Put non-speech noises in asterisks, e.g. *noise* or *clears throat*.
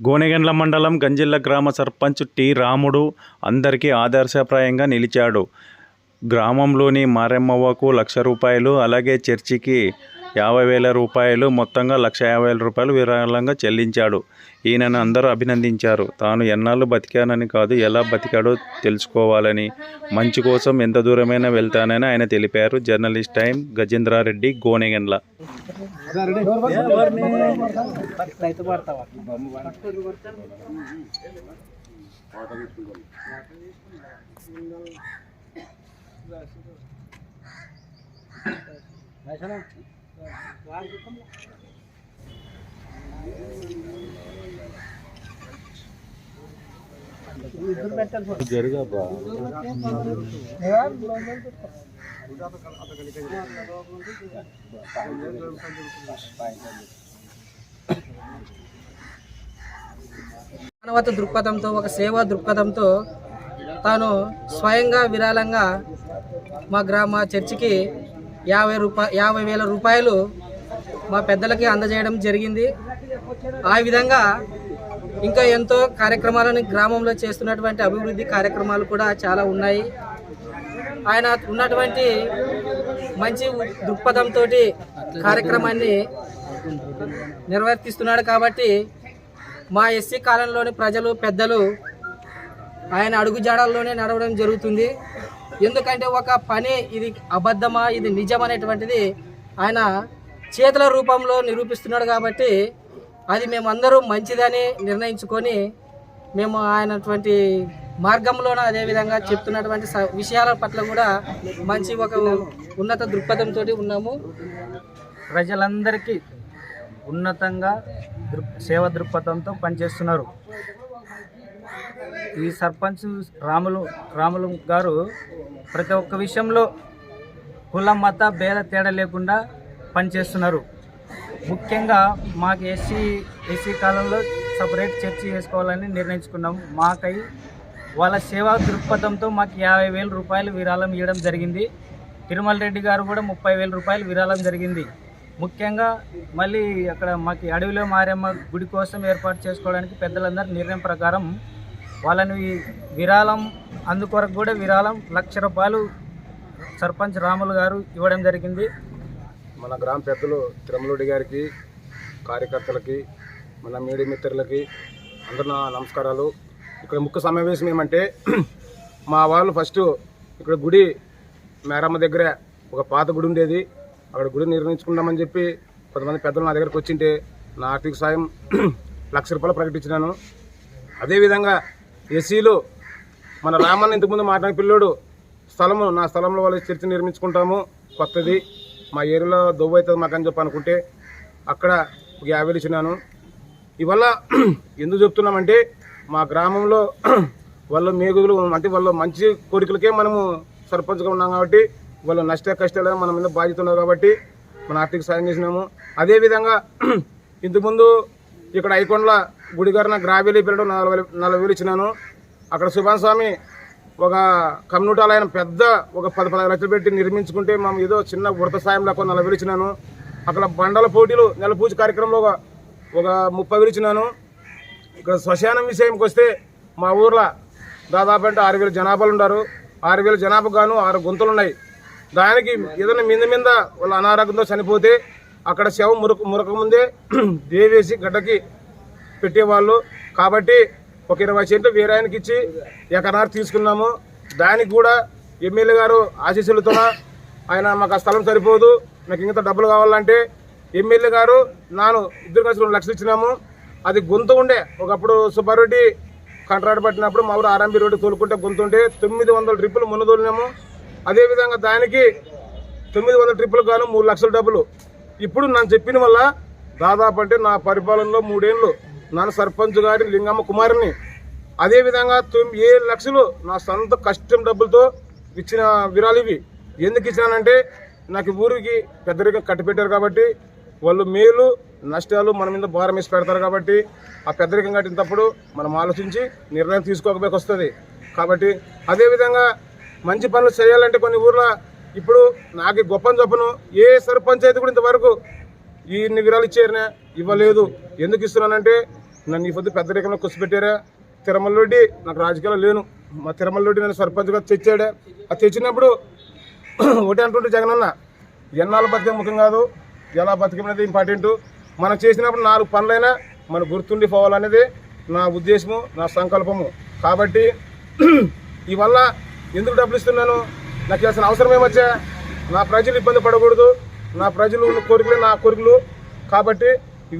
గోనెగండ్ల మండలం గంజిల్ల గ్రామ సర్పంచ్ టి రాముడు అందరికీ ఆదర్శప్రాయంగా నిలిచాడు. గ్రామంలోని మారెమ్మవ్వకు లక్ష రూపాయలు అలాగే చర్చికి యాభై వేల రూపాయలు మొత్తంగా లక్ష యాభై వేల రూపాయలు విరాళంగా చెల్లించాడు. ఈయనను అందరూ అభినందించారు. తాను ఎన్నాళ్ళు బతికానని కాదు ఎలా బతికాడో తెలుసుకోవాలని. మంచి కోసం ఎంత దూరమైనా వెళ్తానని ఆయన తెలిపారు. Journalist time Gajendra Reddy Gonegandla. మానవత దృక్పథంతో ఒక సేవా దృక్పథంతో తాను స్వయంగా విరాళంగా మా గ్రామ చర్చికి యాభై రూపా యాభై వేల రూపాయలు మా పెద్దలకి అందజేయడం జరిగింది. ఆ విధంగా ఇంకా ఎంతో కార్యక్రమాలను గ్రామంలో చేస్తున్నటువంటి అభివృద్ధి కార్యక్రమాలు కూడా చాలా ఉన్నాయి. ఆయన ఉన్నటువంటి మంచి దృక్పథంతో కార్యక్రమాన్ని నిర్వర్తిస్తున్నాడు కాబట్టి మా ఎస్సీ కాలంలోని ప్రజలు పెద్దలు ఆయన అడుగుజాడల్లోనే నడవడం జరుగుతుంది. ఎందుకంటే ఒక పని ఇది అబద్ధమా ఇది నిజం అనేటువంటిది ఆయన చేతుల రూపంలో నిరూపిస్తున్నాడు కాబట్టి అది మేమందరూ మంచిదని నిర్ణయించుకొని మేము ఆయనటువంటి మార్గంలోనూ అదేవిధంగా చెప్తున్నటువంటి విషయాల పట్ల కూడా మంచి ఒక ఉన్నత దృక్పథంతో ఉన్నాము. ప్రజలందరికీ ఉన్నతంగా దృక్ సేవ దృక్పథంతో పనిచేస్తున్నారు. ఈ సర్పంచ్ రాములు రాములు గారు ప్రతి ఒక్క విషయంలో కుల మత భేద తేడా లేకుండా పనిచేస్తున్నారు. ముఖ్యంగా మాకు ఎస్సీ ఎస్సీ కాలంలో సపరేట్ చర్చి చేసుకోవాలని నిర్ణయించుకున్నాం. మాకై వాళ్ళ సేవా దృక్పథంతో మాకు యాభై వేల రూపాయలు విరాళం ఇవ్వడం జరిగింది. తిరుమల రెడ్డి గారు కూడా ముప్పై వేల రూపాయలు విరాళం జరిగింది. ముఖ్యంగా మళ్ళీ అక్కడ మాకు అడవిలో మారమ్మ గుడి కోసం ఏర్పాటు చేసుకోవడానికి పెద్దలందరి నిర్ణయం ప్రకారం వాళ్ళని విరాళం అందుకొరకు కూడా విరాళం లక్ష రూపాయలు సర్పంచ్ రాములు గారు ఇవ్వడం జరిగింది. మన గ్రామ పెద్దలు తిరుమలూడి గారికి కార్యకర్తలకి మన మీడియా మిత్రులకి అందరూ నా నమస్కారాలు. ఇక్కడ ముఖ్య సమావేశం ఏమంటే మా వాళ్ళు ఫస్ట్ ఇక్కడ గుడి మేరమ్మ దగ్గర ఒక పాత గుడి ఉండేది. అక్కడ గుడి నిర్మించుకుందామని చెప్పి కొంతమంది పెద్దలు నా దగ్గరకు వచ్చింటే నా ఆర్థిక సాయం లక్ష రూపాయలు ప్రకటించినాను. అదేవిధంగా ఎస్సీలు మన రామన్న ఇంతకుముందు మాట్లాడిన పిల్లోడు స్థలము నా స్థలంలో వాళ్ళు చర్చి నిర్మించుకుంటాము కొత్తది. మా ఏరియాలో దొవ్వు అవుతుంది మాకని చెప్పి అనుకుంటే అక్కడ ఒక యాభై ఇచ్చినాను. ఇవల్ల *clears throat* ఎందుకు చెప్తున్నామంటే మా గ్రామంలో *clears throat* వాళ్ళు మేగులు అంటే వాళ్ళు మంచి కోరికలకే మనము సర్పంచ్గా ఉన్నాం కాబట్టి వాళ్ళ నష్ట కష్టాలు మన మీద బాధ్యత ఉన్నారు కాబట్టి మన ఆర్థిక సాయం చేసినాము. అదేవిధంగా *clears throat* ఇంతకుముందు ఇక్కడ ఐకొండల గుడి గారిన పిల్లడు నలభై వేలు- నలభై వేలు ఇచ్చినాను. అక్కడ సుభాన్ స్వామి ఒక కమ్యూనిటాలైన పెద్ద ఒక పది పదహారు లక్షలు పెట్టి నిర్మించుకుంటే మేము ఏదో చిన్న వృత సాయం లేక నలభై ఇచ్చినాను. అక్కడ బండల పోటీలు నెల పూజ కార్యక్రమంలో ఒక ముప్పై వేలు ఇచ్చినాను. ఇక్కడ శ్మశానం విషయంకి వస్తే మా ఊర్లో దాదాపు అంటే ఆరు వేల జనాభాలు ఉన్నారు ఆరు వేల జనాభా గాను ఆరు గుంతలు ఉన్నాయి. దానికి ఏదైనా మీద మీద వాళ్ళ అనారోగ్యంతో చనిపోతే అక్కడ శవం మురక మురక ముందే *clears throat* దేవేసి గడ్డకి పెట్టేవాళ్ళు. కాబట్టి ఒక ఇరవై సెంట్లు వేరే ఆయనకి ఇచ్చి ఎకరారు తీసుకున్నాము. దానికి కూడా ఎమ్మెల్యే గారు ఆశీస్సులతో ఆయన మాకు ఆ స్థలం సరిపోదు నాకు ఇంత డబ్బులు కావాలంటే ఎమ్మెల్యే గారు నాను ఇద్దరు కలిసి రెండు లక్షలు ఇచ్చినాము. అది గొంతు ఉండే. ఒకప్పుడు సుబ్బారెడ్డి కాంట్రాక్ట్ పట్టినప్పుడు మా ఊరు ఆర్ఎంబి రోడ్డు తోలుకుంటే గొంతు ఉంటే తొమ్మిది వందల ట్రిప్పులు మున్న తోలినాము అదేవిధంగా దానికి తొమ్మిది వందల ట్రిప్పులు గాను మూడు లక్షల డబ్బులు ఇప్పుడు నన్ను చెప్పిన వల్ల దాదాపు అంటే నా పరిపాలనలో మూడేళ్ళు నన్ను సర్పంచ్ గారి లింగమ్మ కుమారుని. అదేవిధంగా తొమ్మిది ఏడు లక్షలు నా సొంత కష్టం డబ్బులతో ఇచ్చిన విరాలు ఇవి. ఎందుకు ఇచ్చినానంటే నాకు ఊరికి పెద్దరిగా కట్టిపెట్టారు కాబట్టి వాళ్ళు మేలు నష్టాలు మన మీద భారం వేసి పెడతారు కాబట్టి ఆ పెద్దరికం కట్టినప్పుడు మనం ఆలోచించి నిర్ణయం తీసుకోకపోయి వస్తుంది. కాబట్టి అదేవిధంగా మంచి పనులు చేయాలంటే కొన్ని ఊర్లో ఇప్పుడు నాకు గొప్పని చెప్పను ఏ సర్పంచ్ అయితే కూడా ఇంతవరకు ఈ ఇన్ని విరాలు ఇచ్చారనే ఇవ్వలేదు. ఎందుకు ఇస్తున్నానంటే నన్ను ఈ పొద్దు పెద్ద రేఖలో కూర్చోబెట్టారా తిరుమల రెడ్డి నాకు రాజకీయాలు లేను. మా తిరుమల రెడ్డి నన్ను సర్పంచ్గా తెచ్చాడు. అది తెచ్చినప్పుడు *clears throat* ఒకటి అంటుంటే జగన్ అన్న ఎన్నాళ్ళు బతికే ముఖ్యం కాదు ఎలా బతికమనేది ఇంపార్టెంట్. మనం చేసినప్పుడు నాలుగు పనులైనా మనం గుర్తుండి పోవాలనేది నా ఉద్దేశము నా సంకల్పము. కాబట్టి *clears throat* ఇవల్ల ఎందుకు డబ్బులు ఇస్తున్నాను? నాకు అసలు అవసరం ఏమొచ్చా? నా ప్రజలు ఇబ్బంది పడకూడదు. నా ప్రజలు కోరికలే నా కోరికలు. కాబట్టి ఈ